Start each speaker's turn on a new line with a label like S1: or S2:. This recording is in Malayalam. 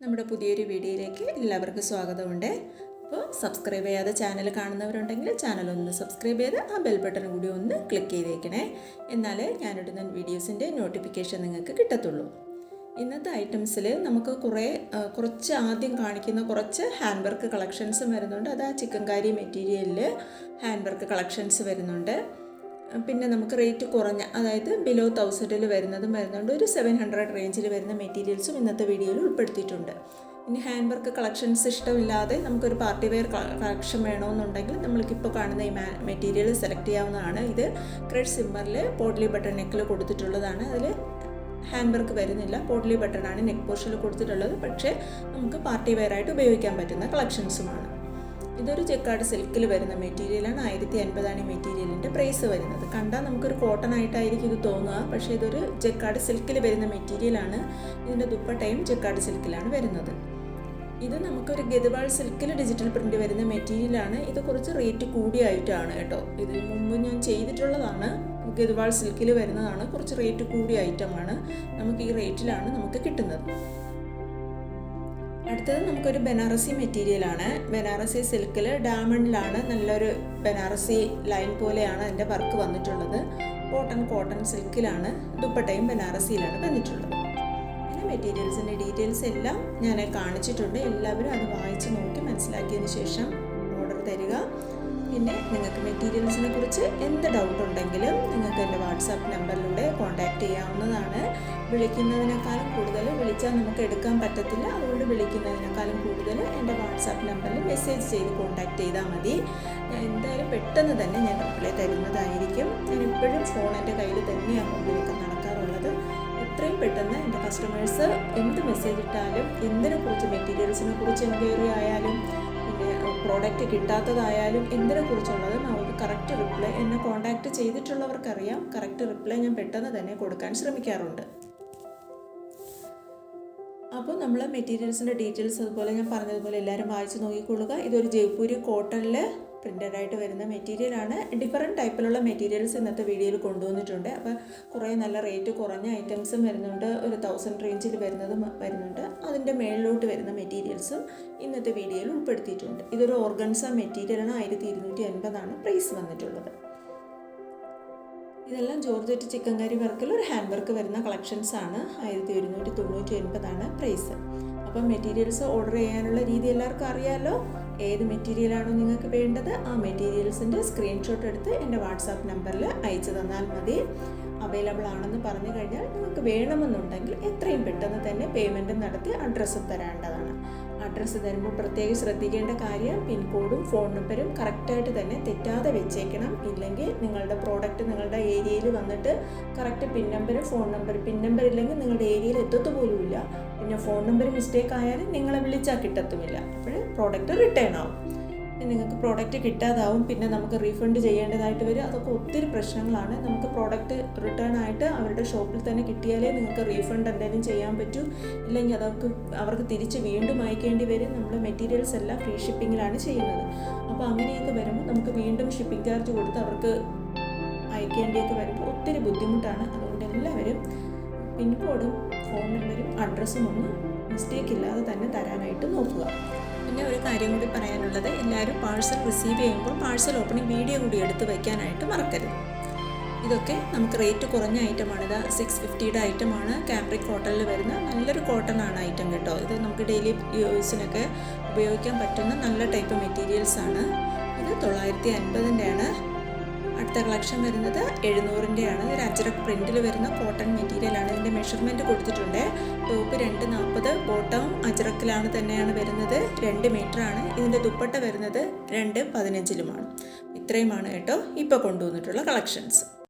S1: നമ്മുടെ പുതിയൊരു വീഡിയോയിലേക്ക് എല്ലാവർക്കും സ്വാഗതമുണ്ട്. അപ്പോൾ സബ്സ്ക്രൈബ് ചെയ്യാതെ ചാനൽ കാണുന്നവരുണ്ടെങ്കിൽ ചാനൽ ഒന്ന് സബ്സ്ക്രൈബ് ചെയ്ത് ആ ബെൽ ബട്ടൺ കൂടി ഒന്ന് ക്ലിക്ക് ചെയ്തേക്കണേ. എന്നാലേ ഞാനിടുന്ന വീഡിയോസിന്റെ നോട്ടിഫിക്കേഷൻ നിങ്ങൾക്ക് കിട്ടത്തുള്ളൂ. ഇന്നത്തെ ഐറ്റംസിൽ നമുക്ക് കുറേ കുറച്ച് ആദ്യം കാണിക്കുന്ന കുറച്ച് ഹാൻഡ് വർക്ക് കളക്ഷൻസും വരുന്നുണ്ട്. അത് ആ ചിക്കൻകാരി മെറ്റീരിയലിൽ ഹാൻഡ് വർക്ക് കളക്ഷൻസ് വരുന്നുണ്ട്. പിന്നെ നമുക്ക് റേറ്റ് കുറഞ്ഞ അതായത് ബിലോ തൗസൻഡിൽ വരുന്നതും വരുന്നുണ്ട്. ഒരു സെവൻ ഹൺഡ്രഡ് റേഞ്ചിൽ വരുന്ന മെറ്റീരിയൽസും ഇന്നത്തെ വീഡിയോയിൽ ഉൾപ്പെടുത്തിയിട്ടുണ്ട്. ഇനി ഹാൻഡ് വർക്ക് കളക്ഷൻസ് ഇഷ്ടമില്ലാതെ നമുക്കൊരു പാർട്ടി വെയർ കളക്ഷൻ വേണമെന്നുണ്ടെങ്കിൽ നമ്മൾക്കിപ്പോൾ കാണുന്ന ഈ മെറ്റീരിയൽ സെലക്ട് ചെയ്യാവുന്നതാണ്. ഇത് ക്രെഡ് സിമ്മറിൽ പോഡ്ലി ബട്ടൺ നെക്കിൽ കൊടുത്തിട്ടുള്ളതാണ്. അതിൽ ഹാൻഡ് വർക്ക് വരുന്നില്ല. പോഡ്ലി ബട്ടൺ ആണ് നെക്ക് പോർഷനിൽ കൊടുത്തിട്ടുള്ളത്. പക്ഷേ നമുക്ക് പാർട്ടി വെയർ ആയിട്ട് ഉപയോഗിക്കാൻ പറ്റുന്ന കളക്ഷൻസുമാണ് ഇതൊരു ചെക്കാട് സിൽക്കിൽ വരുന്ന മെറ്റീരിയലാണ് ആയിരത്തി അൻപതാണ് ഈ മെറ്റീരിയലിന്റെ പ്രൈസ് വരുന്നത്. കണ്ടാൽ നമുക്കൊരു കോട്ടൺ ആയിട്ടായിരിക്കും ഇത് തോന്നുക. പക്ഷേ ഇതൊരു ചെക്കാട് സിൽക്കിൽ വരുന്ന മെറ്റീരിയലാണ് ഇതിന്റെ ദുപ്പട്ടയും ചെക്കാട് സിൽക്കിലാണ് വരുന്നത്. ഇത് നമുക്കൊരു ഗതിവാൾ സിൽക്കിൽ ഡിജിറ്റൽ പ്രിന്റ് വരുന്ന മെറ്റീരിയലാണ് ഇത് കുറച്ച് റേറ്റ് കൂടിയായിട്ടാണ് കേട്ടോ. ഇതിന് മുമ്പ് ഞാൻ ചെയ്തിട്ടുള്ളതാണ്. ഗതിവാൾ സിൽക്കിൽ വരുന്നതാണ്. കുറച്ച് റേറ്റ് കൂടിയ ഐറ്റമാണ് നമുക്ക് ഈ റേറ്റിലാണ് നമുക്ക് കിട്ടുന്നത്. അടുത്തത് നമുക്കൊരു ബനാറസി മെറ്റീരിയൽ ആണ് ബനാറസി സിൽക്കിൽ ഡാമണ്ടിലാണ് നല്ലൊരു ബനാറസി ലൈൻ പോലെയാണ് അതിന്റെ വർക്ക് വന്നിട്ടുള്ളത്. കോട്ടൺ കോട്ടൺ സിൽക്കിലാണ് ദുപ്പട്ടയും ബനാറസിയിലാണ് വന്നിട്ടുള്ളത്. പിന്നെ മെറ്റീരിയൽസിന്റെ ഡീറ്റെയിൽസ് എല്ലാം ഞാൻ കാണിച്ചിട്ടുണ്ട്. എല്ലാവരും അത് വായിച്ച് നോക്കി മനസ്സിലാക്കിയതിന് ശേഷം തരിക. പിന്നെ നിങ്ങൾക്ക് മെറ്റീരിയൽസിനെ കുറിച്ച് എന്ത് ഡൗട്ട് ഉണ്ടെങ്കിലും നിങ്ങൾക്ക് എന്റെ വാട്സാപ്പ് നമ്പറിലൂടെ കോൺടാക്റ്റ് ചെയ്യാവുന്നതാണ്. വിളിക്കുന്നതിനേക്കാളും കൂടുതൽ വിളിച്ചാൽ നമുക്ക് എടുക്കാൻ പറ്റത്തില്ല. അതുകൊണ്ട് വിളിക്കുന്നതിനേക്കാളും കൂടുതൽ എന്റെ വാട്സാപ്പ് നമ്പറിൽ മെസ്സേജ് ചെയ്ത് കോൺടാക്റ്റ് ചെയ്താൽ മതി. എന്തായാലും പെട്ടെന്ന് തന്നെ ഞാൻ റിപ്ലൈ തരുന്നതായിരിക്കും. ഞാൻ ഇപ്പോഴും ഫോൺ എന്റെ കയ്യിൽ തന്നെയാണ് കൊണ്ടുവയ്ക്കാൻ നടക്കാറുള്ളത്. എത്രയും പെട്ടെന്ന് എന്റെ കസ്റ്റമേഴ്സ് എന്ത് മെസ്സേജ് ഇട്ടാലും എന്തിനെ കുറിച്ച് മെറ്റീരിയൽസിനെ കുറിച്ച് എൻക്വയറി ആയാലും പ്രോഡക്റ്റ് കിട്ടാത്തതായാലും എന്തിനെ കുറിച്ചുള്ളത് നമുക്ക് കറക്റ്റ് റിപ്ലൈ എന്നെ കോൺടാക്റ്റ് ചെയ്തിട്ടുള്ളവർക്കറിയാം. കറക്റ്റ് റിപ്ലൈ ഞാൻ പെട്ടെന്ന് തന്നെ കൊടുക്കാൻ ശ്രമിക്കാറുണ്ട്. അപ്പോൾ നമ്മൾ മെറ്റീരിയൽസിന്റെ ഡീറ്റെയിൽസ് അതുപോലെ ഞാൻ പറഞ്ഞതുപോലെ എല്ലാവരും വായിച്ച് നോക്കിക്കൊള്ളുക. ഇതൊരു ജയ്പൂരി കോട്ടണിൽ പ്രിന്റഡ് ആയിട്ട് വരുന്ന മെറ്റീരിയലാണ് ഡിഫറെന്റ് ടൈപ്പിലുള്ള മെറ്റീരിയൽസ് ഇന്നത്തെ വീഡിയോയിൽ കൊണ്ടുവന്നിട്ടുണ്ട്. അപ്പോൾ കുറേ നല്ല റേറ്റ് കുറഞ്ഞ ഐറ്റംസും വരുന്നുണ്ട്. ഒരു തൗസൻഡ് റേഞ്ചിൽ വരുന്നതും വരുന്നുണ്ട്. അതിന്റെ മേളിലോട്ട് വരുന്ന മെറ്റീരിയൽസും ഇന്നത്തെ വീഡിയോയിൽ ഉൾപ്പെടുത്തിയിട്ടുണ്ട്. ഇതൊരു ഓർഗൻസ മെറ്റീരിയലാണ് ആയിരത്തി ഇരുന്നൂറ്റി അൻപതാണ് പ്രൈസ് വന്നിട്ടുള്ളത്. ഇതെല്ലാം ജോർജറ്റ് ചിക്കൻ കറി വർക്കിൽ ഒരു ഹാൻഡ് വർക്ക് വരുന്ന കളക്ഷൻസ് ആണ്. ആയിരത്തി ഒരുന്നൂറ്റി തൊണ്ണൂറ്റി ഒൻപതാണ് പ്രൈസ് അപ്പം മെറ്റീരിയൽസ് ഓർഡർ ചെയ്യാനുള്ള രീതി എല്ലാവർക്കും അറിയാമല്ലോ ഏത് മെറ്റീരിയലാണോ നിങ്ങൾക്ക് വേണ്ടത് ആ മെറ്റീരിയൽസിന്റെ സ്ക്രീൻഷോട്ട് എടുത്ത് എന്റെ വാട്സാപ്പ് നമ്പറിൽ അയച്ചു തന്നാൽ മതി. അവൈലബിൾ ആണെന്ന് പറഞ്ഞു കഴിഞ്ഞാൽ നിങ്ങൾക്ക് വേണമെന്നുണ്ടെങ്കിൽ എത്രയും പെട്ടെന്ന് തന്നെ പേയ്മെന്റ് നടത്തി അഡ്രസ്സും തരേണ്ടതാണ്. അഡ്രസ്സ് തരുമ്പോൾ പ്രത്യേകം ശ്രദ്ധിക്കേണ്ട കാര്യം പിൻകോഡും ഫോൺ നമ്പരും കറക്റ്റായിട്ട് തന്നെ തെറ്റാതെ വെച്ചേക്കണം. ഇല്ലെങ്കിൽ നിങ്ങളുടെ പ്രോഡക്റ്റ് നിങ്ങളുടെ ഏരിയയിൽ വന്നിട്ട് കറക്റ്റ് പിൻ നമ്പരും ഫോൺ നമ്പർ പിൻ നമ്പർ ഇല്ലെങ്കിൽ നിങ്ങളുടെ ഏരിയയിൽ എത്തത്തു പോലുമില്ല പിന്നെ ഫോൺ നമ്പർ മിസ്റ്റേക്ക് ആയാലും നിങ്ങളെ വിളിച്ചാൽ കിട്ടത്തുമില്ല. അപ്പോൾ പ്രോഡക്റ്റ് റിട്ടേൺ ആവും. നിങ്ങൾക്ക് പ്രോഡക്റ്റ് കിട്ടാതാവും പിന്നെ നമുക്ക് റീഫണ്ട് ചെയ്യേണ്ടതായിട്ട് വരും. അതൊക്കെ ഒത്തിരി പ്രശ്നങ്ങളാണ്. നമുക്ക് പ്രോഡക്റ്റ് റിട്ടേൺ ആയിട്ട് അവരുടെ ഷോപ്പിൽ തന്നെ കിട്ടിയാലേ നിങ്ങൾക്ക് റീഫണ്ട് എന്തെങ്കിലും ചെയ്യാൻ പറ്റൂ. ഇല്ലെങ്കിൽ അതവർക്ക് അവർക്ക് തിരിച്ച് വീണ്ടും അയക്കേണ്ടി വരും. നമ്മൾ മെറ്റീരിയൽസ് എല്ലാം ഫ്രീ ഷിപ്പിങ്ങിലാണ് ചെയ്യുന്നത്. അപ്പോൾ അങ്ങനെയൊക്കെ വരുമ്പോൾ നമുക്ക് വീണ്ടും ഷിപ്പിംഗ് ചാർജ് കൊടുത്ത് അവർക്ക് അയക്കേണ്ടിയൊക്കെ വരുമ്പോൾ ഒത്തിരി ബുദ്ധിമുട്ടാണ്. അതുകൊണ്ട് എല്ലാവരും പിൻകോഡും ഫോൺ നമ്പരും അഡ്രസ്സും ഒന്ന് മിസ്റ്റേക്ക് ഇല്ലാതെ തന്നെ തരാനായിട്ട് നോക്കുക. പിന്നെ ഒരു കാര്യം കൂടി പറയാനുള്ളത്. എല്ലാവരും പാഴ്സൽ റിസീവ് ചെയ്യുമ്പോൾ പാഴ്സൽ ഓപ്പണിംഗ് വീഡിയോ കൂടി എടുത്ത് വയ്ക്കാനായിട്ട് മറക്കരുത്. ഇതൊക്കെ നമുക്ക് റേറ്റ് കുറഞ്ഞ ഐറ്റമാണ് ഇത് സിക്സ് ഫിഫ്റ്റിയുടെ ഐറ്റമാണ് ക്യാമ്പ്രിക് കോട്ടണിൽ വരുന്ന നല്ലൊരു കോട്ടൺ ആണ് ഐറ്റം കേട്ടോ. ഇത് നമുക്ക് ഡെയിലി യൂസിനൊക്കെ ഉപയോഗിക്കാൻ പറ്റുന്ന നല്ല ടൈപ്പ് മെറ്റീരിയൽസ് ആണ്. ഇത് തൊള്ളായിരത്തി അൻപതിന്റെയാണ്. അടുത്ത കളക്ഷൻ വരുന്നത് എഴുന്നൂറിന്റെയാണ്. ഒരു അജ്രക് പ്രിന്റിൽ വരുന്ന കോട്ടൺ മെറ്റീരിയലാണ് ഇതിന്റെ മെഷർമെന്റ് കൊടുത്തിട്ടുണ്ട്. ടോപ്പ് രണ്ട് നാൽപ്പത് ബോട്ടം അജ്രക്കിലാണ് തന്നെയാണ് വരുന്നത്. രണ്ട് ആണ്. ഇതിന്റെ ദുപ്പട്ട വരുന്നത് രണ്ട് പതിനഞ്ചിലുമാണ്. ഇത്രയുമാണ് കേട്ടോ. ഇപ്പോൾ കൊണ്ടുവന്നിട്ടുള്ള കളക്ഷൻസ്